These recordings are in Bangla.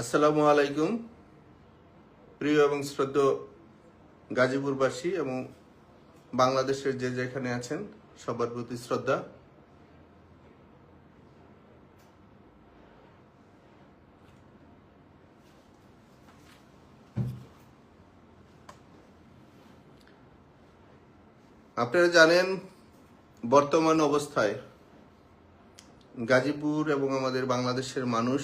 আসসালামু আলাইকুম, প্রিয় এবং শ্রদ্ধ গাজীপুরবাসী এবং বাংলাদেশের যে যেখানে আছেন, সবার প্রতি শ্রদ্ধা। আপনারা জানেন, বর্তমান অবস্থায় গাজীপুর এবং আমাদের বাংলাদেশের মানুষ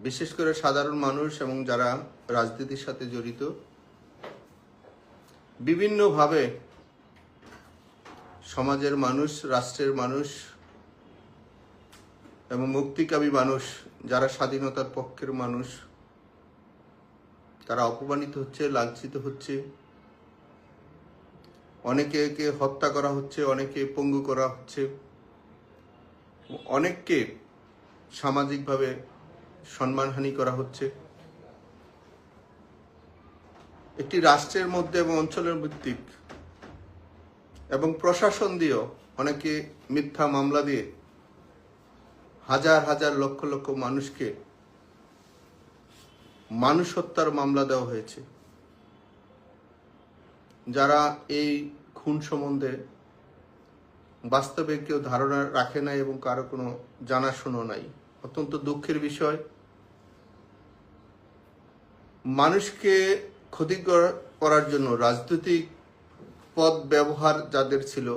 বিশেষ করে সাধারণ মানুষ এবং যারা রাজনীতির সাথে জড়িত, বিভিন্নভাবে সমাজের মানুষ, রাষ্ট্রের মানুষ এবং মুক্তিকামী মানুষ, যারা স্বাধীনতার পক্ষের মানুষ, তারা অপমানিত হচ্ছে, লাঞ্ছিত হচ্ছে। অনেকে হত্যা করা হচ্ছে, অনেকে পঙ্গু করা হচ্ছে। অনেককে সামাজিকভাবে সম্মানহানি করা হচ্ছে। একটি রাষ্ট্রের মধ্যে এবং অঞ্চলের ভিত্তিক এবং প্রশাসন দিয়েও অনেকে মিথ্যা মামলা দিয়ে হাজার হাজার লক্ষ লক্ষ মানুষকে মানুষ হত্যার মামলা দেওয়া হয়েছে। যারা এই খুন সম্বন্ধে বাস্তবে কেউ ধারণা রাখে নাই এবং কারও কোনো জানাশুনো নাই। অত্যন্ত দুঃখের বিষয়। মানুষকে ক্ষতি করার জন্য রাজনৈতিক পদ ব্যবহার যাদের ছিল,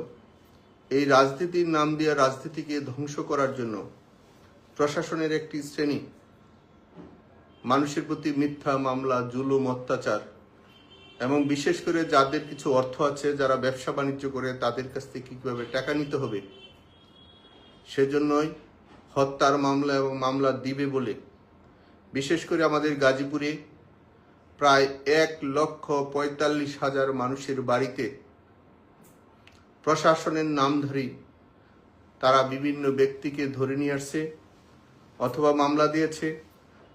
এই রাজনীতির নাম দিয়ে রাজনীতিকে ধ্বংস করার জন্য প্রশাসনের একটি শ্রেণি, মানুষের প্রতি মিথ্যা মামলা, জুলুম, অত্যাচার, এবং বিশেষ করে যাদের কিছু অর্থ আছে যারা ব্যবসা বাণিজ্য করে তাদের কাছ থেকে কীভাবে টাকা নিতে হবে, সেজন্যই হত্যার মামলা এবং মামলা দিবে বলে, বিশেষ করে আমাদের গাজীপুরে প্রায় এক লক্ষ পঁয়তাল্লিশ হাজার মানুষের বাড়িতে প্রশাসনের নামধারী তারা বিভিন্ন ব্যক্তিকে ধরে নিয়ে আসছে, অথবা মামলা দিয়েছে,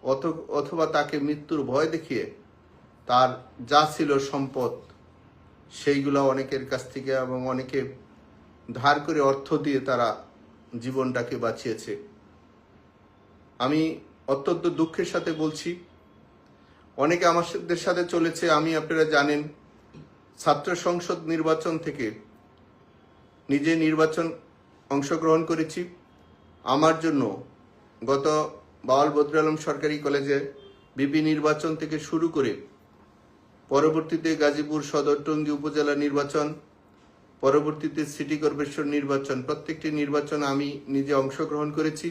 অথ- অথবা তাকে মৃত্যুর ভয় দেখিয়ে তার যা ছিল সম্পদ সেইগুলো অনেকের কাছ থেকে এবং অনেকে ধার করে অর্থ দিয়ে তারা জীবনটাকে বাঁচিয়েছে। আমি অত্যন্ত দুঃখের সাথে বলছি অনেকে আমাদের সাথে চলেছে, আমি আপনারা জানেন। ছাত্র সংসদ নির্বাচন থেকে নিজে নির্বাচন অংশগ্রহণ করেছি। আমার জন্য গত বাউল বদরুল আলম সরকারি কলেজে বিপি নির্বাচন থেকে শুরু করে পরবর্তীতে গাজীপুর সদর টঙ্গী উপজেলা নির্বাচন, পরবর্তীতে সিটি কর্পোরেশন নির্বাচন, প্রত্যেকটি নির্বাচন আমি নিজে অংশগ্রহণ করেছি।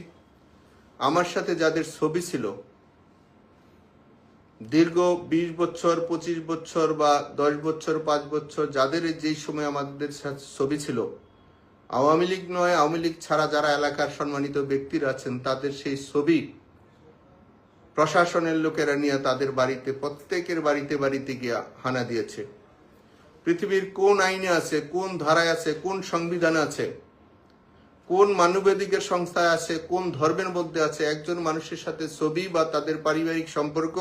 আমার সাথে যাদের ছবি ছিল দীর্ঘ বিশ বছর, পঁচিশ বছর বা দশ বছর, পাঁচ বছর যাদের যেই সময় আমাদের ছবি ছিল, আওয়ামী লীগ নয়, আওয়ামী লীগ ছাড়া যারা এলাকার সম্মানিত ব্যক্তিরা আছেন, তাদের সেই ছবি প্রশাসনের লোকেরা নিয়ে তাদের বাড়িতে, প্রত্যেকের বাড়িতে বাড়িতে গিয়া হানা দিয়েছে। পৃথিবীর কোন আইনে আছে, কোন ধারায় আছে, কোন সংবিধানে আছে, কোন মানবাধিকার সংস্থায় আছে, কোন ধর্মের মধ্যে আছে, একজন মানুষের সাথে ছবি বা তাদের পারিবারিক সম্পর্ক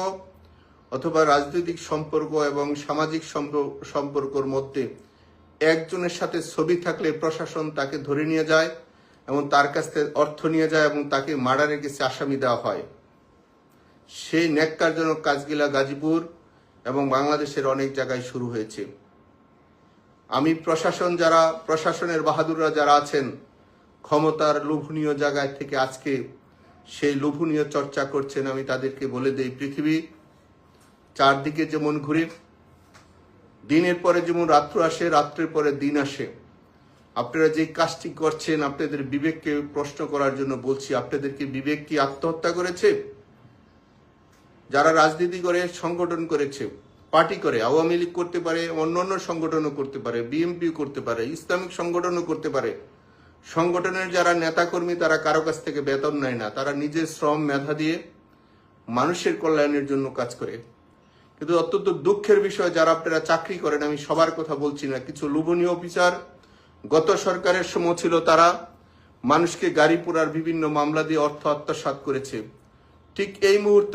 অথবা রাজনৈতিক সম্পর্ক এবং সামাজিক সম্প- সম্পর্কর মধ্যে একজনের সাথে ছবি থাকলে প্রশাসন তাকে ধরে নিয়ে যায় এবং তার কাছ থেকে অর্থ নিয়ে যায় এবং তাকে মার্ডারের কাছে আসামি দেওয়া হয়। সেই ন্যাক্কারজনক কাজগুলা গাজীপুর এবং বাংলাদেশের অনেক জায়গায় শুরু হয়েছে। আমি প্রশাসন যারা, প্রশাসনের বাহাদুররা যারা আছেন, ক্ষমতার লোভনীয় জায়গায় থেকে আজকে সেই লোভনীয় চর্চা করছেন আমি তাদেরকে বলে দেই, পৃথিবী চারদিকে যেমন ঘুরে, দিনের পরে যেমন রাত্র আসে, রাত্রের পরে দিন আসে। আপনারা যে কাজটি করছেন, আপনাদের বিবেককে প্রশ্ন করার জন্য বলছি, আপনাদেরকে বিবেক কি আত্মহত্যা করেছে? যারা রাজনীতি করে, সংগঠন করেছে, পার্টি করে, আওয়ামী লীগ করতে পারে অন্য অন্য সংগঠনও করতে পারে বিএমপি করতে পারে, ইসলামিক সংগঠনও করতে পারে, সংগঠনের যারা নেতাকর্মী, তারা কারও কাছ থেকে বেতন নেয় না, তারা নিজের শ্রম, মেধা দিয়ে মানুষের কল্যাণের জন্য কাজ করে। কিন্তু অত্যন্ত দুঃখের বিষয়, যারা আপনারা চাকরি করেন, আমি সবার কথা বলছি না। কিছু লোভনীয় অফিসার, গত সরকারের সময় ছিল তারা মানুষকে গাড়ি পোড়ার বিভিন্ন মামলা দিয়ে অর্থ আত্মসাৎ করেছে। ঠিক এই মুহূর্ত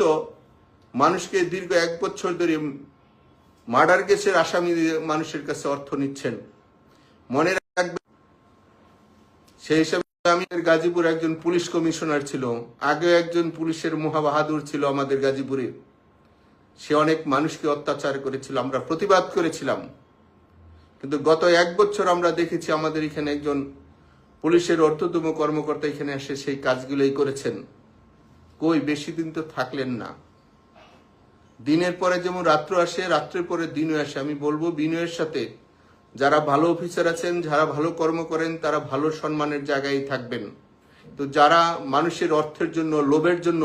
মানুষকে দীর্ঘ এক বছর ধরে মার্ডার কেসের আসামি মানুষের কাছে অর্থ নিচ্ছেন। মনে রাখবেন, সেই হিসাবে আমি গাজীপুর একজন পুলিশ কমিশনার ছিল আগে একজন পুলিশের মহাবাহাদুর ছিল আমাদের গাজীপুরে। সে অনেক মানুষকে অত্যাচার করেছিল, আমরা প্রতিবাদ করেছিলাম। কিন্তু গত এক বছর আমরা দেখেছি আমাদের এখানে একজন পুলিশের অর্থতম কর্মকর্তা এখানে এসে সেই কাজগুলোই করেছেন। কই, বেশি দিন তো থাকলেন না। দিনের পরে যেমন রাত্র আসে, রাত্রের পরে দিনও আসে। আমি বলব বিনয়ের সাথে, যারা ভালো অফিসার আছেন, যারা ভালো কর্ম করেন, তারা ভালো সম্মানের জায়গায় থাকবেন। তো যারা মানুষের অর্থের জন্য, লোভের জন্য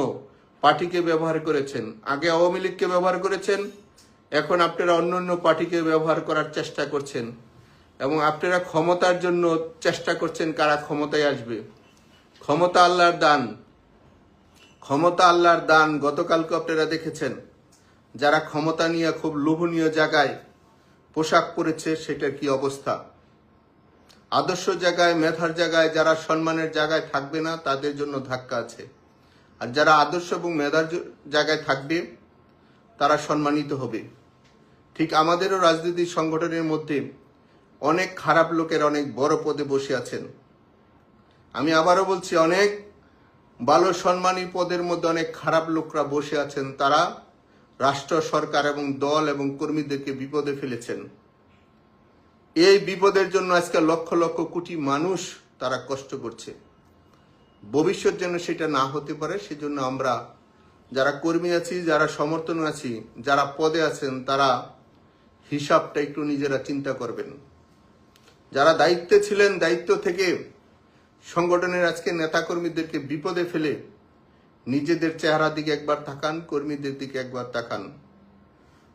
পার্টিকে ব্যবহার করেছেন। আগে আওয়ামী লীগকে ব্যবহার করেছেন, এখন আপনারা অন্য অন্য পার্টিকে ব্যবহার করার চেষ্টা করছেন। এবং আপনারা ক্ষমতার জন্য চেষ্টা করছেন কারা ক্ষমতায় আসবে। ক্ষমতা আল্লাহর দান। ক্ষমতা আল্লাহর দান গতকালকে আপনারা দেখেছেন, যারা ক্ষমতা নিয়ে খুব লোভনীয় জায়গায় পোশাক পরেছে, সেটার কি অবস্থা? আদর্শ জায়গায়, মেধার জায়গায় যারা সম্মানের জায়গায় থাকবে না, তাদের জন্য ধাক্কা আছে। আর যারা আদর্শ এবং মেধার জায়গায় থাকবে, তারা সম্মানিত হবে। ঠিক আমাদেরও রাজনৈতিক সংগঠনের মধ্যে অনেক খারাপ লোকের অনেক বড় পদে বসে আছেন। আমি আবারও বলছি, অনেক ভালো সম্মানী পদের মধ্যে অনেক খারাপ লোকরা বসে আছেন। তারা রাষ্ট্র, সরকার এবং দল এবং কর্মীদেরকে বিপদে ফেলেছেন। এই বিপদের জন্য আজকে লক্ষ লক্ষ কোটি মানুষ তারা কষ্ট করছে। ভবিষ্যৎ যেন সেটা না হতে পারে, সেজন্য আমরা যারা কর্মী আছি, যারা সমর্থন আছি, যারা পদে আছেন, তারা হিসাবটা একটু নিজেরা চিন্তা করবেন। যারা দায়িত্বে ছিলেন, দায়িত্ব থেকে সংগঠনের আজকে নেতাকর্মীদেরকে বিপদে ফেলে নিজেদের চেহারা দিকে একবার তাকান, কর্মীদের দিকে একবার তাকান।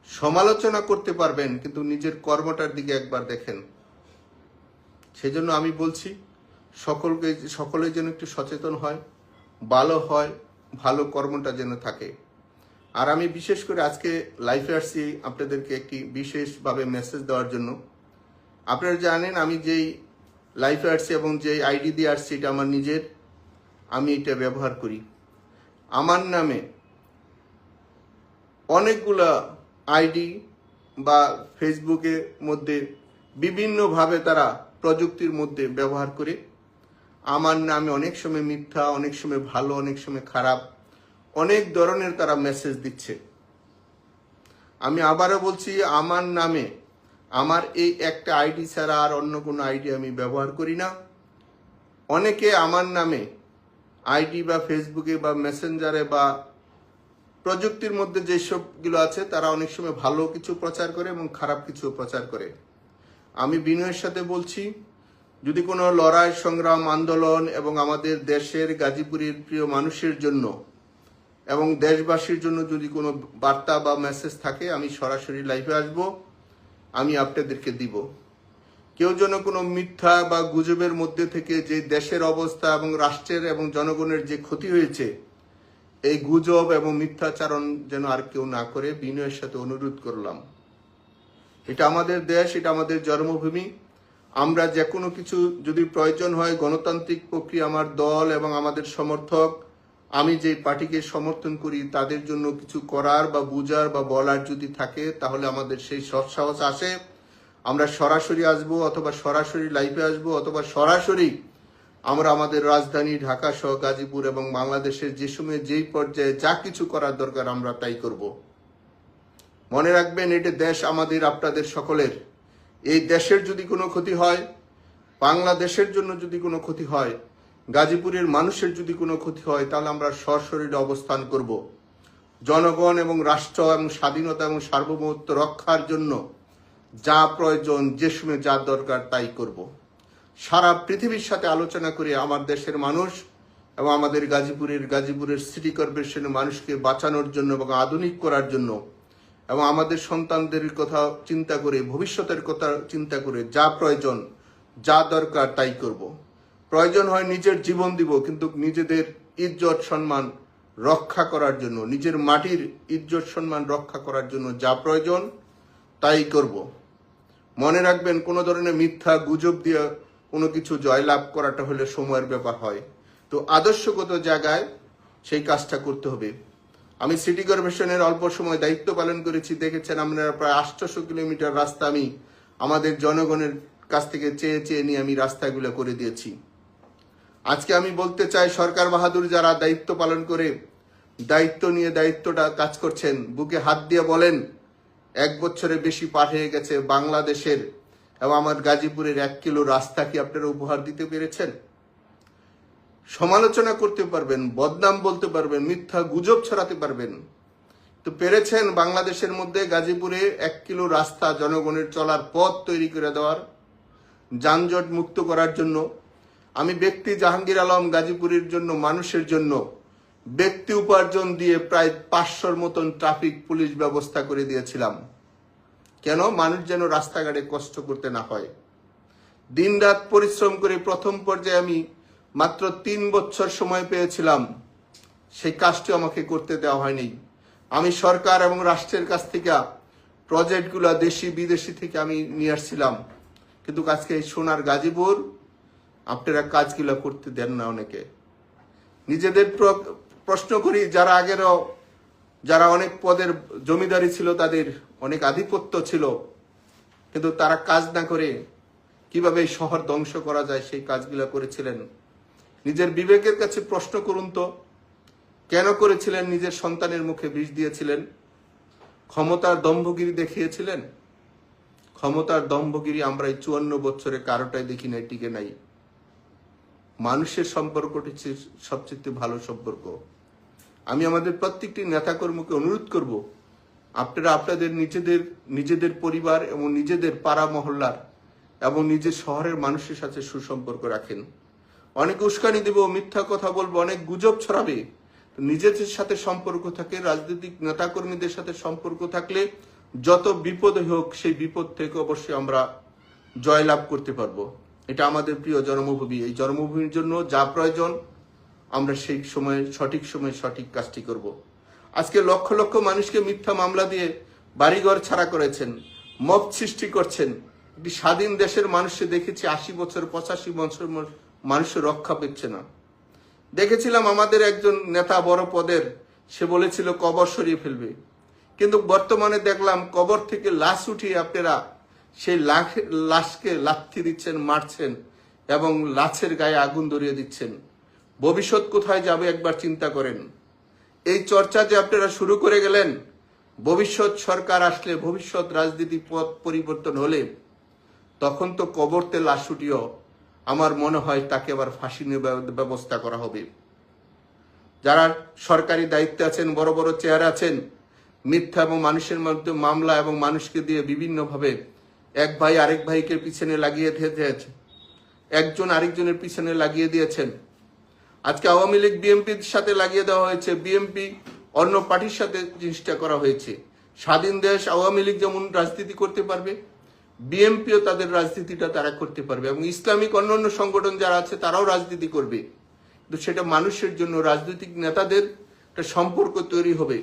সমালোচনা করতে পারবেন, কিন্তু নিজের কর্মটার দিকে একবার দেখেন। সেজন্য আমি বলছি সকলকে সকলে যেন একটু সচেতন হয়, ভালো হয়, ভালো কর্মটা যেন থাকে। আর আমি বিশেষ করে আজকে লাইফে আসছি আপনাদেরকে একটি বিশেষভাবে মেসেজ দেওয়ার জন্য। আপনারা জানেন আমি যেই লাইফে আসছি এবং যেই আইডি দিয়ে আসছি এটা আমার নিজের, আমি এটা ব্যবহার করি। আমার নামে অনেকগুলা আইডি বা ফেসবুকের মধ্যে বিভিন্নভাবে তারা প্রযুক্তির মধ্যে ব্যবহার করে। আমার নামে অনেক সময় মিথ্যা, অনেক সময় ভালো, অনেক সময় খারাপ, অনেক ধরনের তারা মেসেজ দিচ্ছে। আমি আবারও বলছি, আমার নামে আমার এই একটা আইডি ছাড়া আর অন্য কোনো আইডি আমি ব্যবহার করি না। অনেকে আমার নামে আইডি বা ফেসবুকে বা মেসেঞ্জারে বা প্রযুক্তির মধ্যে যেসবগুলো আছে, তারা অনেক সময় ভালো কিছু প্রচার করে এবং খারাপ কিছু প্রচার করে। আমি বিনয়ের সাথে বলছি যদি কোনো লড়াই, সংগ্রাম, আন্দোলন এবং আমাদের দেশের গাজীপুরের প্রিয় মানুষের জন্য এবং দেশবাসীর জন্য যদি কোনো বার্তা বা মেসেজ থাকে, আমি সরাসরি লাইভে আসব। আমি আপনাদেরকে দিব। কেউ যেন কোনো মিথ্যা বা গুজবের মধ্যে থেকে যে দেশের অবস্থা এবং রাষ্ট্রের এবং জনগণের যে ক্ষতি হয়েছে, এই গুজব এবং মিথ্যাচারণ যেন আর কেউ না করে, বিনয়ের সাথে অনুরোধ করলাম। এটা আমাদের দেশ, এটা আমাদের জন্মভূমি। আমরা যে কোনো কিছু যদি প্রয়োজন হয়, গণতান্ত্রিক প্রক্রিয়া আমার দল এবং আমাদের সমর্থক, আমি যে পার্টিকে সমর্থন করি তাদের জন্য কিছু করার বা বুঝার বা বলার যদি থাকে, তাহলে আমাদের সেই সৎসাহস আসে। আমরা সরাসরি আসব অথবা সরাসরি লাইফে আসব অথবা সরাসরি আমরা আমাদের রাজধানী, ঢাকা সহ গাজীপুর এবং বাংলাদেশের যে সময় যেই পর্যায়ে যা কিছু করার দরকার আমরা তাই করব। মনে রাখবেন, এটা দেশ আমাদের, আপনাদের সকলের। এই দেশের যদি কোনো ক্ষতি হয়, বাংলাদেশের জন্য যদি কোনো ক্ষতি হয়, গাজীপুরের মানুষের যদি কোনো ক্ষতি হয়, তাহলে আমরা সশরীরে অবস্থান করব। জনগণ এবং রাষ্ট্র এবং স্বাধীনতা এবং সার্বভৌমত্ব রক্ষার জন্য যা প্রয়োজন, যে সময় যা দরকার তাই করব। সারা পৃথিবীর সাথে আলোচনা করে আমার দেশের মানুষ এবং আমাদের গাজীপুরের গাজীপুরের সিটি কর্পোরেশনের মানুষকে বাঁচানোর জন্য এবং আধুনিক করার জন্য এবং আমাদের সন্তানদের কথা চিন্তা করে, ভবিষ্যতের কথা চিন্তা করে, যা প্রয়োজন, যা দরকার তাই করব। প্রয়োজন হয় নিজের জীবন দিব, কিন্তু নিজেদের ইজ্জত, সম্মান রক্ষা করার জন্য, নিজের মাটির ইজ্জত, সম্মান রক্ষা করার জন্য যা প্রয়োজন তাই করব। মনে রাখবেন, কোনো ধরনের মিথ্যা গুজব দিয়ে কোনো কিছু জয়লাভ করাটা হলে সময়ের ব্যাপার হয়। তো আদর্শগত জায়গায় সেই কাজটা করতে হবে। আমি সিটি কর্পোরেশনের অল্প সময় দায়িত্ব পালন করেছি। দেখেছেন আমরা প্রায় আটশোশো কিলোমিটার রাস্তা আমি আমাদের জনগণের কাছ থেকে চেয়ে চেয়ে নিয়ে আমি রাস্তাগুলো করে দিয়েছি। আজকে আমি বলতে চাই, সরকার বাহাদুর যারা দায়িত্ব পালন করে, দায়িত্ব নিয়ে দায়িত্বটা কাজ করছেন, বুকে হাত দিয়ে বলেন, এক বছরে বেশি পার হয়ে গেছে বাংলাদেশের এবং আমার গাজীপুরের এক কিলো রাস্তা কি আপনারা উপহার দিতে পেরেছেন? সমালোচনা করতে পারবেন, বদনাম বলতে পারবেন, মিথ্যা গুজব ছড়াতে পারবেন। তো পেরেছেন বাংলাদেশের মধ্যে গাজীপুরে এক কিলো রাস্তা জনগণের চলার পথ তৈরি করে দেওয়ার, যানজট মুক্ত করার জন্য। আমি ব্যক্তি জাহাঙ্গীর আলম গাজীপুরের জন্য, মানুষের জন্য ব্যক্তি উপার্জন দিয়ে প্রায় পাঁচশোর মতন ট্রাফিক পুলিশ ব্যবস্থা করে দিয়েছিলাম। কেন? মানুষ যেন রাস্তাঘাটে কষ্ট করতে না হয়। দিনরাত পরিশ্রম করে প্রথম পর্যায়ে আমি মাত্র তিন বছর সময় পেয়েছিলাম। সেই কাজটি আমাকে করতে দেওয়া হয়নি। আমি সরকার এবং রাষ্ট্রের কাছ থেকে প্রজেক্টগুলো দেশি, বিদেশি থেকে আমি নিয়ে আসছিলাম। কিন্তু আজকে এই সোনার গাজীপুর, আপনারা কাজগুলো করতে দেন না অনেকে। নিজেদের প্র- প্রশ্ন করি, যারা আগেরও, যারা অনেক পদের জমিদারি ছিল, তাদের অনেক আধিপত্য ছিল। কিন্তু তারা কাজ না করে কীভাবে শহর ধ্বংস করা যায়, সেই কাজগুলো করেছিলেন। নিজের বিবেকের কাছে প্রশ্ন করুন তো, কেন করেছিলেন নিজের সন্তানের মুখে বিষ দিয়েছিলেন? ক্ষমতার দম্ভগিরি দেখিয়েছিলেন? ক্ষমতার দম্ভগিরি আমরা এই চুয়ান্ন বছরে কারোটাই দেখি নাই, টিকে নাই। মানুষের সম্পর্কটি সবচেয়ে ভালো সম্পর্ক। আমি আমাদের প্রত্যেকটি নেতাকর্মীকে অনুরোধ করব, আপনারা আপনাদের নিজেদের নিজেদের পরিবার এবং নিজেদের পাড়া মহল্লার এবং নিজের শহরের মানুষের সাথে সুসম্পর্ক রাখেন। অনেক উস্কানি দেব, মিথ্যা কথা বলব, অনেক গুজব ছড়াবে। নিজেদের সাথে সম্পর্ক থাকে, রাজনৈতিক নেতাকর্মীদের সাথে সম্পর্ক থাকলে যত বিপদ হোক, সেই বিপদ থেকে অবশ্যই আমরা জয়লাভ করতে পারব। এটা আমাদের প্রিয় জন্মভূমি। এই জন্মভূমির জন্য যা প্রয়োজন, আমরা সেই সময়ে, সঠিক সময়ে সঠিক কাজটি করব। আজকে লক্ষ লক্ষ মানুষকে মিথ্যা মামলা দিয়ে বাড়িঘর ছাড়া করেছেন, মব সৃষ্টি করছেন। একটি স্বাধীন দেশের মানুষকে দেখেছি আশি বছর, পঁচাশি বছর মানুষ রক্ষা পেচ্ছে না। দেখেছিলাম আমাদের একজন নেতা বড় পদের, সে বলেছিল, কবর সরিয়ে ফেলবে। কিন্তু বর্তমানে দেখলাম, কবর থেকে লাশ উঠিয়ে আপনারা সেই লাখ, লাশকে লাথি দিচ্ছেন, মারছেন এবং লাশের গায়ে আগুন ধরিয়ে দিচ্ছেন। ভবিষ্যৎ কোথায় যাবে একবার চিন্তা করেন। এই চর্চা যে আপনারা শুরু করে গেলেন, ভবিষ্যৎ সরকার আসলে ভবিষ্যৎ রাজনীতি পথ পরিবর্তন হলে তখন তো কবরতে লাশ উঠিও আমার মনে হয় তাকে আবার ফাঁসি ব্যবস্থা করা হবে। যারা সরকারি দায়িত্বে আছেন, বড় বড় চেয়ার আছেন, মিথ্যা এবং মানুষের মধ্যে মামলা এবং মানুষকে দিয়ে বিভিন্নভাবে এক ভাই আরেক ভাইকে পিছনে লাগিয়ে দিয়েছে। একজন আরেকজনের পিছনে লাগিয়ে দিয়েছেন। আজকে আওয়ামী লীগ বিএনপির সাথে লাগিয়ে দেওয়া হয়েছে। বিএনপি অন্য পার্টির সাথে জিনিসটা করা হয়েছে। স্বাধীন দেশ, আওয়ামী লীগ যেমন রাজনীতি করতে পারবে বিএনপিও তাদের রাজনীতিটা তারা করতে পারবে এবং ইসলামিক অন্যান্য সংগঠন যারা আছে তারাও রাজনীতি করবে। কিন্তু সেটা মানুষের জন্য, রাজনৈতিক নেতাদের একটা সম্পর্ক তৈরি হবে।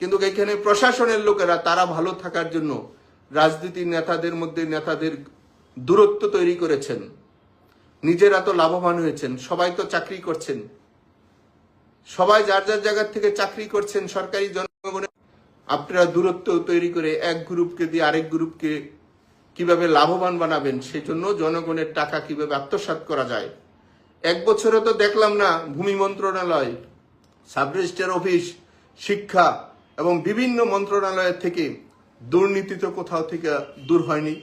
কিন্তু এখানে প্রশাসনের লোকেরা, তারা ভালো থাকার জন্য রাজনীতি নেতাদের মধ্যে নেতাদের দূরত্ব তৈরি করেছেন। নিজেরা তো লাভবান হয়েছেন, সবাই তো চাকরি করছেন। সবাই যার যার জায়গার থেকে চাকরি করছেন, সরকারি জনগণের আপনারা দূরত্ব তৈরি করে এক গ্রুপকে দিয়ে আরেক গ্রুপকে কীভাবে লাভবান বানাবেন সেই জন্য জনগণের টাকা কীভাবে আত্মসাৎ করা যায়? এক বছরে তো দেখলাম না, ভূমি মন্ত্রণালয় সাব রেজিস্ট্রার অফিস, শিক্ষা এবং বিভিন্ন মন্ত্রণালয়ের থেকে দুর্নীতি তো কোথাও থেকে দূর হয়নি।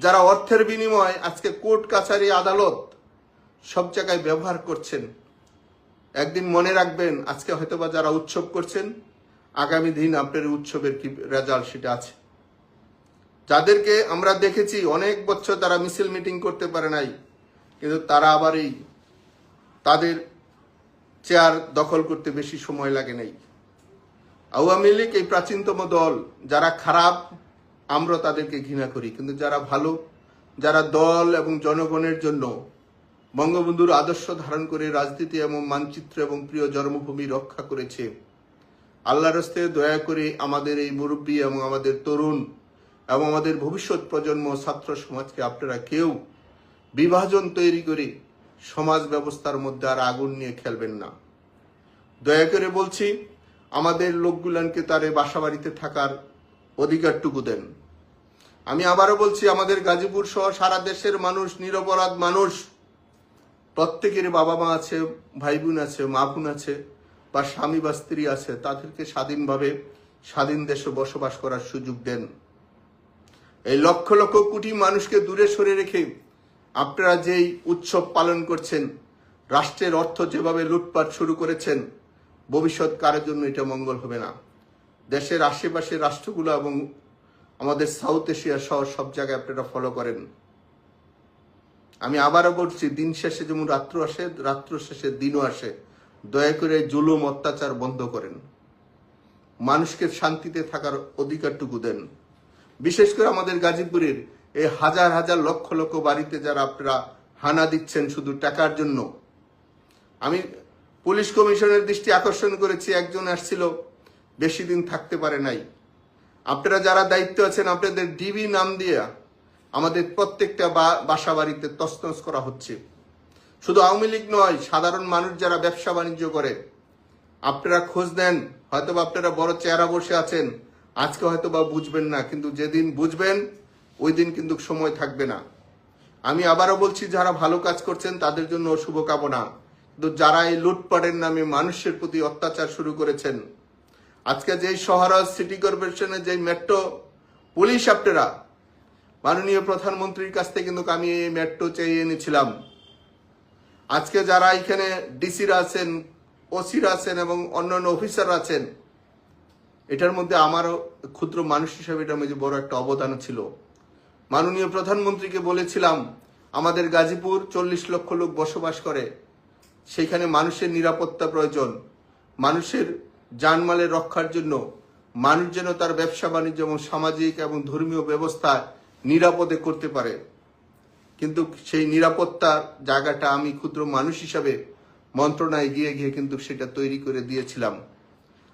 যারা অর্থের বিনিময়ে আজকে কোর্ট কাছারি আদালত সব জায়গায় ব্যবহার করছেন, একদিন মনে রাখবেন আজকে হয়তোবা যারা উৎসব করছেন, আগামী দিন আপনার উৎসবের কি রেজাল্ট সেটা আছে। যাদেরকে আমরা দেখেছি, অনেক বছর তারা মিছিল মিটিং করতে পারে নাই, কিন্তু তারা আবার এই তাদের চেয়ার দখল করতে বেশি সময় লাগে নাই। আওয়ামী লীগ এই প্রাচীনতম দল, যারা খারাপ আমরা তাদেরকে ঘৃণা করি, কিন্তু যারা ভালো, যারা দল এবং জনগণের জন্য বঙ্গবন্ধুর আদর্শ ধারণ করে রাজনীতি এবং মানচিত্র এবং প্রিয় জন্মভূমি রক্ষা করেছে, আল্লাহর হস্তে দয়া করে আমাদের এই মুরব্বী এবং আমাদের তরুণ এবং আমাদের ভবিষ্যৎ প্রজন্ম ছাত্র সমাজকে আপনারা কেউ বিভাজন তৈরি করে সমাজ ব্যবস্থার মধ্যে আর আগুন নিয়ে খেলবেন না। দয়া করে বলছি, আমাদের লোকগুলানকে তারে বাসা বাড়িতে থাকার অধিকারটুকু দেন। আমি আবারও বলছি, আমাদের গাজীপুর সহ সারা দেশের মানুষ, নিরপরাধ মানুষ, প্রত্যেকের বাবা মা আছে ভাই বোন আছে মা বোন আছে, বা স্বামী বা স্ত্রী আছে, তাদেরকে স্বাধীনভাবে স্বাধীন দেশে বসবাস করার সুযোগ দেন। এই লক্ষ লক্ষ কোটি মানুষকে দূরে সরে রেখে আপনারা যেই উৎসব পালন করছেন, রাষ্ট্রের অর্থ যেভাবে লুটপাট শুরু করেছেন, ভবিষ্যৎ কারের জন্য এটা মঙ্গল হবে না। দেশের আশেপাশের রাষ্ট্রগুলো এবং আমাদের সাউথ এশিয়া সহ সব জায়গায় আপনারা ফলো করেন। আমি আবারও বলছি, দিন শেষে যেমন রাত্র আসে, রাত্র শেষে দিনও আসে, দয়া করে জুলুম, অত্যাচার বন্ধ করেন। মানুষকে শান্তিতে থাকার অধিকারটুকু দেন। বিশেষ করে আমাদের গাজীপুরের এই হাজার হাজার লক্ষ লক্ষ বাড়িতে যারা আপনারা হানা দিচ্ছেন শুধু টাকার জন্য, আমি পুলিশ কমিশনের দৃষ্টি আকর্ষণ করেছি, একজন আসছিল, বেশি দিন থাকতে পারে নাই। আপনারা যারা দায়িত্ব আছেন, আপনাদের ডিবি নাম দিয়ে আমাদের প্রত্যেকটা বাসা বাড়িতে তছনছ করা হচ্ছে। শুধু আওয়ামী লীগ নয়, সাধারণ মানুষ যারা ব্যবসা বাণিজ্য করে, আপনারা খোঁজ দেন হয়তো আপনারা বড় চেহারা বসে আছেন আজকে হয়তো বা বুঝবেন না, কিন্তু যেদিন বুঝবেন, ওই দিন কিন্তু সময় থাকবে না। আমি আবারও বলছি, যারা ভালো কাজ করছেন, তাদের জন্য শুভকামনা। কিন্তু যারা এই লুটপাটের নামে মানুষের প্রতি অত্যাচার শুরু করেছেন, আজকে যেই শহরাজ সিটি কর্পোরেশনের যে মেট্রো, পুলিশ আপনারা মাননীয় প্রধানমন্ত্রীর কাছ থেকে কিন্তু আমি এই মেট্রো চেয়ে এনেছিলাম। আজকে যারা এখানে ডিসিরা আছেন, ওসিরা আছেন এবং অন্যান্য অফিসার আছেন এটার মধ্যে আমারও ক্ষুদ্র মানুষ হিসেবে এটার মধ্যে বড় একটা অবদান ছিল। মাননীয় প্রধানমন্ত্রীকে বলেছিলাম, আমাদের গাজীপুর চল্লিশ লক্ষ লোক বসবাস করে, সেখানে মানুষের নিরাপত্তা প্রয়োজন। মানুষের জানমালের রক্ষার জন্য মানুষ যেন তার ব্যবসা বাণিজ্য এবং সামাজিক এবং ধর্মীয় ব্যবস্থা নিরাপদে করতে পারে। কিন্তু সেই নিরাপত্তার জায়গাটা আমি ক্ষুদ্র মানুষ হিসাবে মন্ত্রণায় গিয়ে গিয়ে কিন্তু সেটা তৈরি করে দিয়েছিলাম।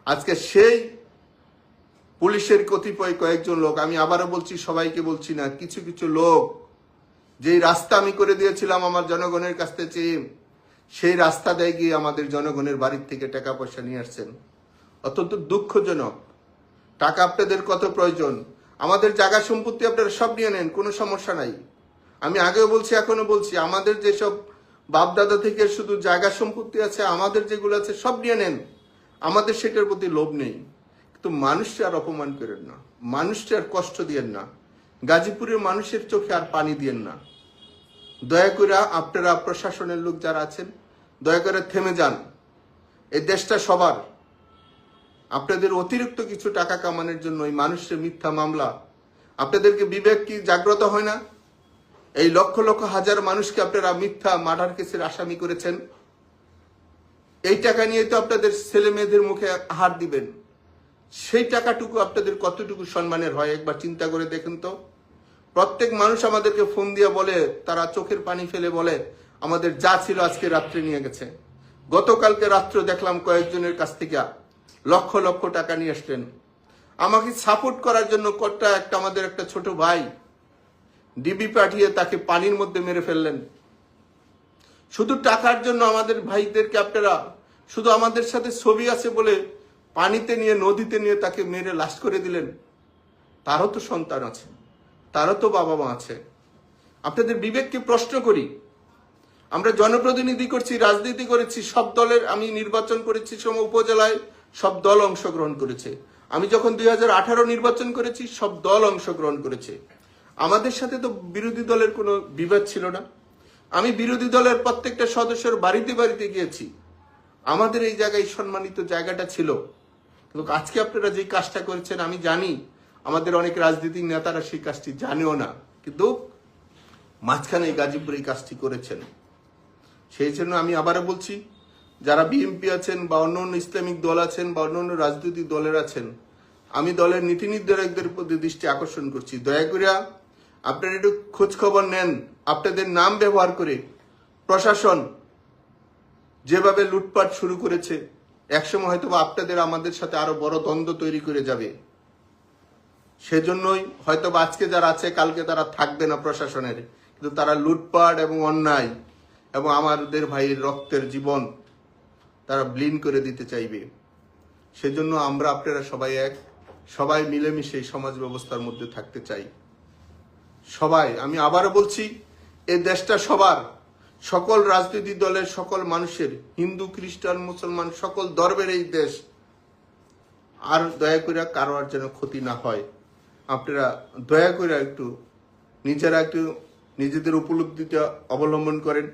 আজকে সেই পুলিশের কতিপয় কয়েকজন লোক, আমি আবারও বলছি, সবাইকে বলছি না, কিছু কিছু লোক, যেই রাস্তা আমি করে দিয়েছিলাম আমার জনগণের কাছ থেকে, সেই রাস্তা দেয় গিয়ে আমাদের জনগণের বাড়ির থেকে টাকা পয়সা নিয়ে আসছেন। অত্যন্ত দুঃখজনক। টাকা আপনাদের কত প্রয়োজন? আমাদের জায়গা সম্পত্তি আপনারা সব নিয়ে নেন, কোনো সমস্যা নাই। আমি আগেও বলছি এখনও বলছি, আমাদের যেসব বাপদাদা থেকে শুধু জায়গা সম্পত্তি আছে, আমাদের যেগুলো আছে সব নিয়ে নেন। আমাদের সেটার প্রতি লোভ নেই। কিন্তু মানুষকে আর অপমান করেন না। মানুষকে আর কষ্ট দিয়েন না। গাজীপুরের মানুষের চোখে আর পানি দিয়েন না। দয়া করে আপনারা প্রশাসনের লোক যারা আছেন, দয়া করে থেমে যান। এই দেশটা সবার। আপনাদের অতিরিক্ত কিছু টাকা কামানোর জন্য এই মানুষের মিথ্যা মামলা। আপনাদেরকে বিবেক কি জাগ্রত হয় না? এই লক্ষ লক্ষ হাজার মানুষকে আপনারা মিথ্যা মার্ডার কেসের আসামি করেছেন। এই টাকা নিয়ে তো আপনাদের ছেলে মেয়েদের মুখে হার দিবেন। সেই টাকাটুকু আপনাদের কতটুকু সম্মানের হয় একবার চিন্তা করে দেখেন তো। প্রত্যেক মানুষ আমাদেরকে ফোন দিয়ে বলে, তারা চোখের পানি ফেলে বলে, আমাদের যা ছিল আজকে রাত্রে নিয়ে গেছে। গতকালকে রাত্রে দেখলাম কয়েকজনের কাছ থেকে লক্ষ লক্ষ টাকা নিয়ে আসলেন। আমাকে সাপোর্ট করার জন্য কটা একটা আমাদের একটা ছোট ভাই ডিবি পাঠিয়ে তাকে পানির মধ্যে মেরে ফেললেন। শুধু টাকার জন্য আমাদের ভাইদেরকে আপনারা, শুধু আমাদের সাথে ছবি আছে বলে পানিতে নিয়ে, নদীতে নিয়ে তাকে মেরে লাশ করে দিলেন। তারও তো সন্তান আছে, তারও তো বাবা মা আছে। আপনাদের বিবেককে প্রশ্ন করি, আমরা জনপ্রতিনিধি করছি, রাজনীতি করেছি, সব দলের আমি নির্বাচন করেছি, সম উপজেলায় সব দল অংশগ্রহণ করেছে। আমি যখন দুই হাজার আঠারো নির্বাচন করেছি, সব দল অংশগ্রহণ করেছে। আমাদের সাথে তো বিরোধী দলের কোনো বিবাদ ছিল না। আমি বিরোধী দলের প্রত্যেকটা সদস্যের বাড়িতে বাড়িতে গিয়েছি। আমাদের এই জায়গায় সম্মানিত জায়গাটা ছিল। কিন্তু আজকে আপনারা যে কাজটা করেছেন, আমি জানি আমাদের অনেক রাজনীতিক নেতারা সেই কাজটি জানেও না। কিন্তু মাঝখানে গাজীপুর এই কাজটি করেছেন। সেই জন্য আমি আবারও বলছি, যারা বিএনপি আছেন বা অন্য অন্য ইসলামিক দল আছেন বা অন্য অন্য রাজনৈতিক দলের আছেন, আমি দলের নীতি নির্ধারকদের প্রতি দৃষ্টি আকর্ষণ করছি। দয়া করে আপনারা একটু খোঁজ খবর নেন, আপনাদের নাম ব্যবহার করে প্রশাসন যেভাবে লুটপাট শুরু করেছে একসময় হয়তো আপনাদের আমাদের সাথে আরও বড় দ্বন্দ্ব তৈরি করে যাবে। সেজন্যই হয়তো আজকে যারা আছে, কালকে তারা থাকবে না প্রশাসনের। কিন্তু তারা লুটপাট এবং অন্যায় এবং আমাদের ভাইয়ের রক্তের জীবন তারা ব্লিন করে দিতে চাইবে। সেজন্য আমরা আপনারা সবাই এক, সবাই মিলেমিশে সমাজ ব্যবস্থার মধ্যে থাকতে চাই। সবাই, আমি আবারও বলছি, এই দেশটা সবার সকল রাজনৈতিক দলের সকল মানুষের, হিন্দু, খ্রিস্টান, মুসলমান, সকল ধর্মের এই দেশ, আর দয়া করে কারও আর যেন ক্ষতি না হয়। আপনারা দয়া করে একটু নিজেরা একটু নিজেদের উপলব্ধিটা অবলম্বন করেন।